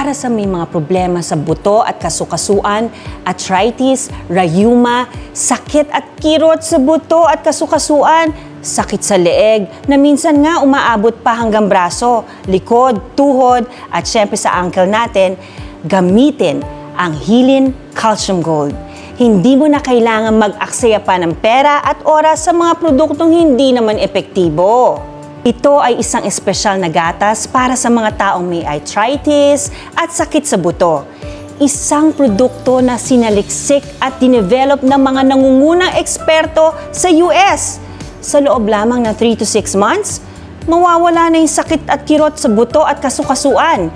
para sa may mga problema sa buto at kasukasuan, arthritis, rayuma, sakit at kirot sa buto at kasukasuan, sakit sa leeg na minsan nga umaabot pa hanggang braso, likod, tuhod at syempre sa ankle natin, gamitin ang Healing Calcium Gold. Hindi mo na kailangan mag-aksaya pa ng pera at oras sa mga produktong hindi naman epektibo. Ito ay isang espesyal na gatas para sa mga taong may arthritis at sakit sa buto. Isang produkto na sinaliksik at dinevelop ng mga nangungunang eksperto sa US. Sa loob lamang ng 3 to 6 months, mawawala na yung sakit at kirot sa buto at kasukasuan.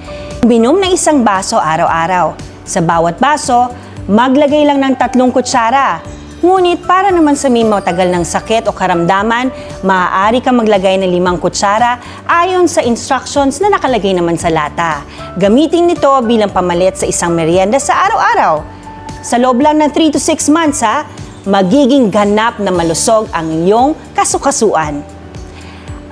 Binom ng isang baso araw-araw. Sa bawat baso, maglagay lang ng tatlong kutsara. Ngunit para naman sa may matagal ng sakit o karamdaman, maaari kang maglagay ng limang kutsara ayon sa instructions na nakalagay naman sa lata. Gamitin nito bilang pamalit sa isang merienda sa araw-araw. Sa loob lang ng 3 to 6 months ha, magiging ganap na malusog ang iyong kasukasuan.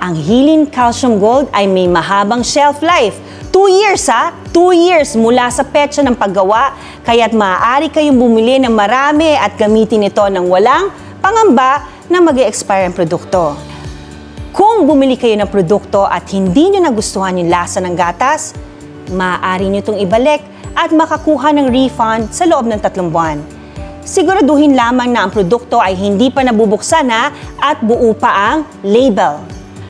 Ang Healing Calcium Gold ay may mahabang shelf life. 2 years ha? 2 years mula sa petsa ng paggawa, kaya't maaari kayong bumili ng marami at gamitin ito ng walang pangamba na mag expire ang produkto. Kung bumili kayo ng produkto at hindi nyo nagustuhan yung lasa ng gatas, maaari nyo itong ibalik at makakuha ng refund sa loob ng tatlong buwan. Siguraduhin lamang na ang produkto ay hindi pa nabubuksan ha at buo pa ang label.